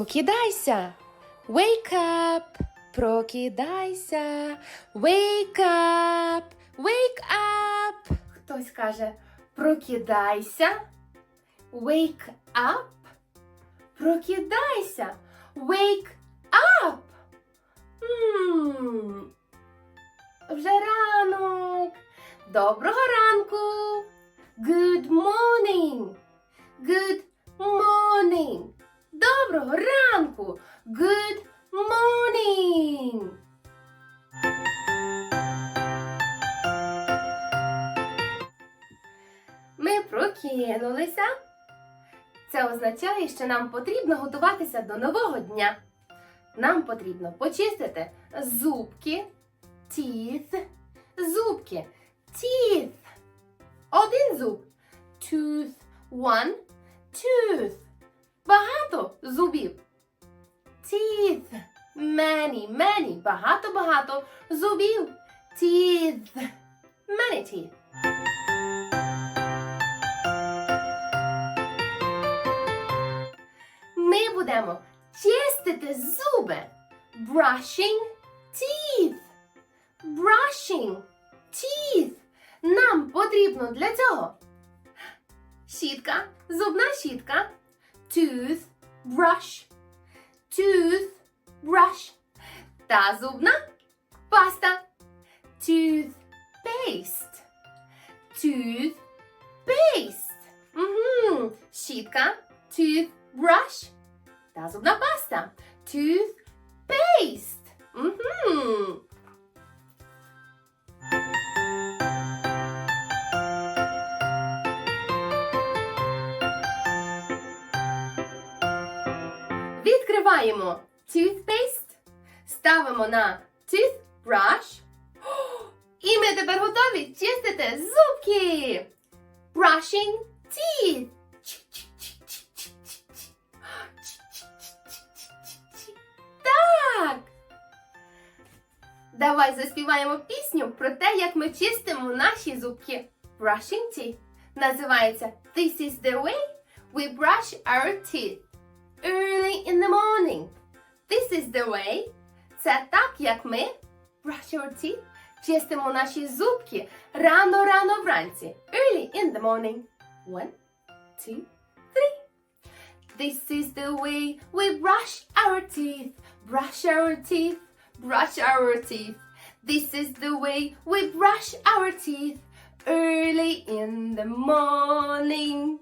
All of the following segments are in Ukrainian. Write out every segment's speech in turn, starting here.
Прокидайся. Wake up. Прокидайся. Wake up. Wake up. Хтось каже прокидайся. Wake up. Прокидайся. Wake up. Вже ранок. Доброго ранку. Good morning. Good morning. Доброго ранку. Good morning. Ми прокинулися. Це означає, що нам потрібно готуватися до нового дня. Нам потрібно почистити зубки, teeth, зубки, teeth. Один зуб. Tooth. One. Tooth. Багато зубів. Teeth. Many, many. Багато-багато зубів. Teeth. Many teeth. Ми будемо чистити зуби. Brushing teeth. Brushing teeth. Нам потрібно для цього щітка, зубна щітка, tooth, brush, tooth, brush та зубна паста, tooth paste, tooth paste. Угу. Щітка, tooth brush та зубна паста, tooth paste. Угу. Відкриваємо toothpaste, ставимо на toothbrush. І ми тепер готові чистити зубки. Brushing teeth. Так. Давай заспіваємо пісню про те, як ми чистимо наші зубки. Brushing teeth. Називається This is the way we brush our teeth early in the morning. This is the way. Це так, як ми brush our teeth, чистимо наші зубки рано-рано вранці. Early in the morning. One, two, three. This is the way we brush our teeth. Brush our teeth. Brush our teeth. This is the way we brush our teeth early in the morning.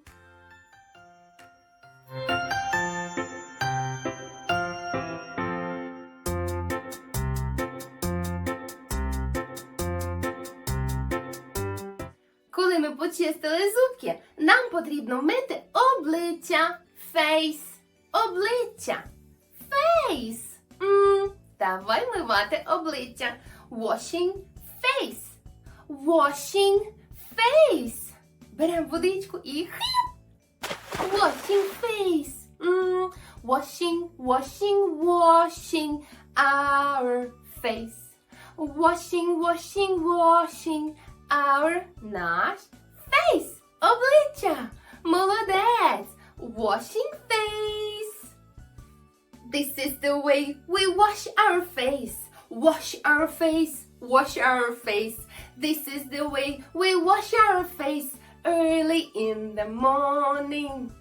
Ми почистили зубки, нам потрібно мити обличчя. Face. Обличчя. Face. м давай мивати обличчя. Washing face. Washing face. Беремо водичку і хип. Washing face. м washing, washing, washing our face. Washing, washing, washing our наш face. Обличчя. Молодець. Washing face. This is the way we wash our face. Wash our face. Wash our face. This is the way we wash our face early in the morning.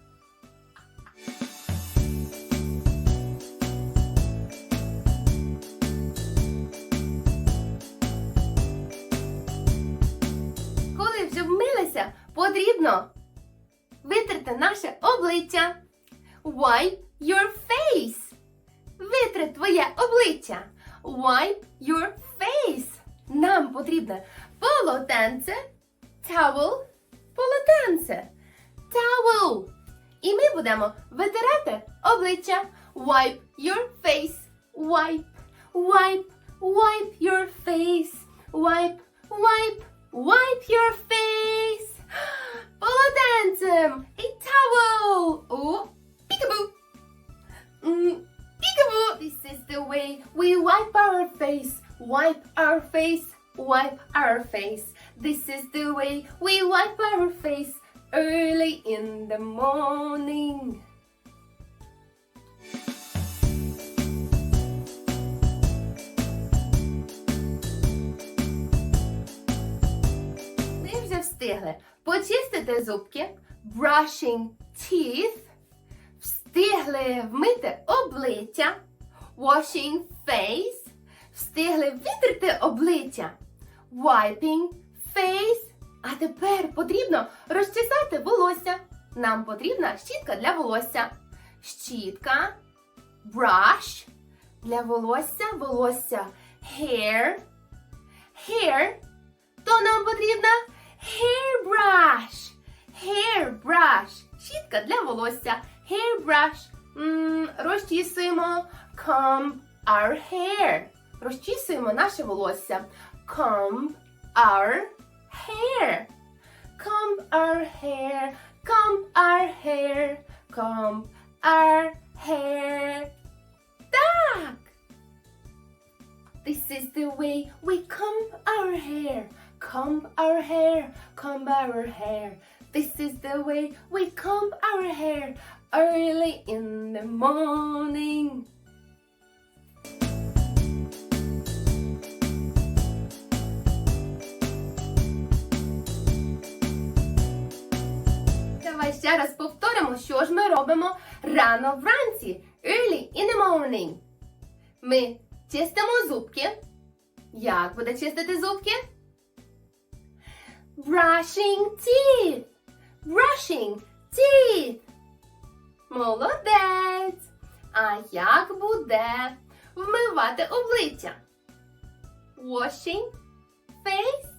Потрібно витерти наше обличчя. Wipe your face. Витри твоє обличчя. Wipe your face. Нам потрібне полотенце. Towel. Полотенце. Towel. І ми будемо витирати обличчя. Wipe your face. Wipe. Wipe. Wipe your face. Wipe. Wipe. Wipe your face. a towel. Oh, peekaboo. Mm, peekaboo. This is the way we wipe our face, wipe our face, wipe our face. This is the way we wipe our face early in the morning. Встигли почистити зубки, brushing teeth, встигли вмити обличчя, washing face, встигли витерти обличчя, wiping face. А тепер потрібно розчесати волосся. Нам потрібна щітка для волосся. Щітка, brush, для волосся, волосся, hair, hair, то нам потрібна hairbrush, hairbrush, щітка для волосся, hairbrush, М, розчісуємо comb our hair, розчісуємо наше волосся, comb our hair, comb our hair, comb our hair, comb our hair. Так! This is the way we comb our hair. Comb our hair, comb our hair. This is the way we comb our hair early in the morning. Давай ще раз повторимо, що ж ми робимо рано вранці. Early in the morning. Ми чистимо зубки. Як буде чистити зубки? Brushing teeth. Brushing teeth. Молодець. А як буде вмивати обличчя? Washing face.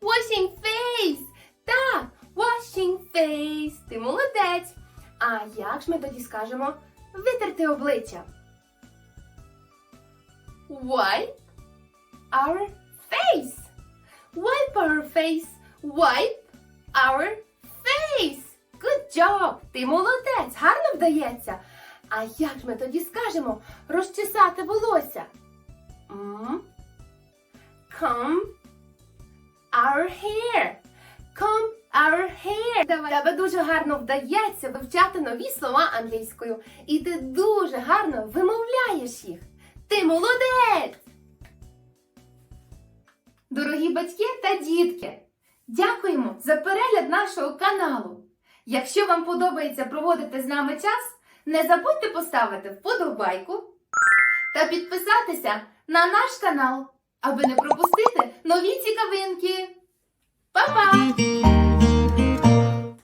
Washing face. Так, washing face. Ти молодець. А як ж ми тоді скажемо витерти обличчя? Wipe our face. Wipe our face. Wipe our face. Good job! Ти молодець, гарно вдається. А як ж ми тоді скажемо розчесати волосся? М? Comb our hair. Comb our hair. Давай. Тебе дуже гарно вдається вивчати нові слова англійською. І ти дуже гарно вимовляєш їх. Ти молодець! Дорогі батьки та дітки, дякуємо за перегляд нашого каналу. Якщо вам подобається проводити з нами час, не забудьте поставити вподобайку та підписатися на наш канал, аби не пропустити нові цікавинки. Па-па!